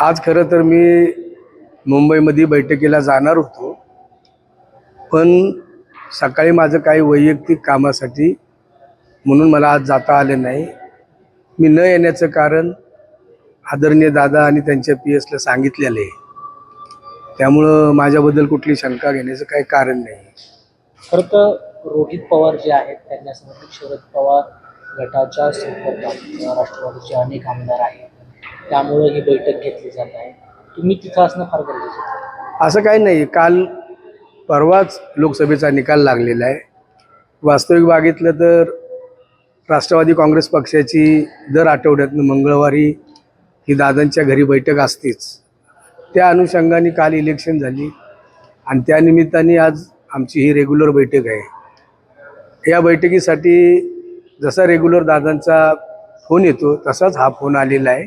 आज खरं तर मी मुंबईमध्ये बैठकीला जाणार होतो. पण सकाळी माझं काही वैयक्तिक कामासाठी म्हणून मला आज जाता आलं नाही. मी न येण्याचं कारण आदरणीय दादा आणि त्यांच्या पी एसला सांगितलेलं आहे. त्यामुळं माझ्याबद्दल कुठली शंका घेण्याचं काही कारण नाही. खरं तर रोहित पवार जे आहेत त्यांना समर्पित शरद पवार गटाच्या संपर्कात राष्ट्रवादीचे अनेक आमदार आहेत. त्यामुळे ही बैठक घेतली जात आहे. तुम्ही तिथं असणं फार गरजेचं आहे. असं काही नाही. काल परवाच लोकसभेचा निकाल लागलेला आहे. वास्तविक बघितलं तर राष्ट्रवादी काँग्रेस पक्षाची दर आठवड्यातनं मंगळवारी ही दादांच्या घरी बैठक असतेच. त्या अनुषंगाने काल इलेक्शन झाली आणि त्यानिमित्ताने आज आमची ही रेग्युलर बैठक आहे. या बैठकीसाठी जसा रेग्युलर दादांचा फोन येतो तसाच हा फोन आलेला आहे.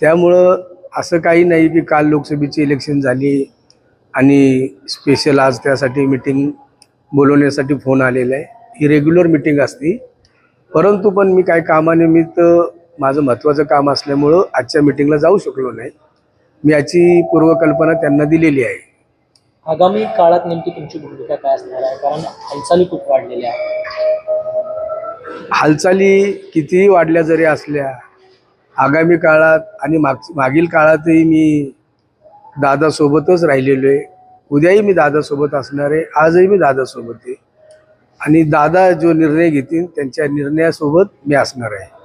त्यामुळं असं काही नाही की काल लोकसभेची इलेक्शन झाली आणि स्पेशल आज त्यासाठी मिटिंग बोलवण्यासाठी फोन आलेला आहे. ही रेग्युलर मिटिंग असते. परंतु पण मी काही कामानिमित्त माझं महत्त्वाचं काम असल्यामुळं आजच्या मिटिंगला जाऊ शकलो नाही. मी याची पूर्वकल्पना त्यांना दिलेली आहे. आगामी काळात नेमकी तुमची भूमिका काय असणार आहे? कारण हालचाली खूप वाढलेल्या आहेत. हालचाली कितीही वाढल्या जरी असल्या आगामी काळात आणि माग मागील काळातही मी दादासोबतच राहिलेलो आहे. उद्याही मी दादासोबत असणार आहे. आजही मी दादासोबत आहे. आणि दादा जो निर्णय घेतील त्यांच्या निर्णयासोबत मी असणार आहे.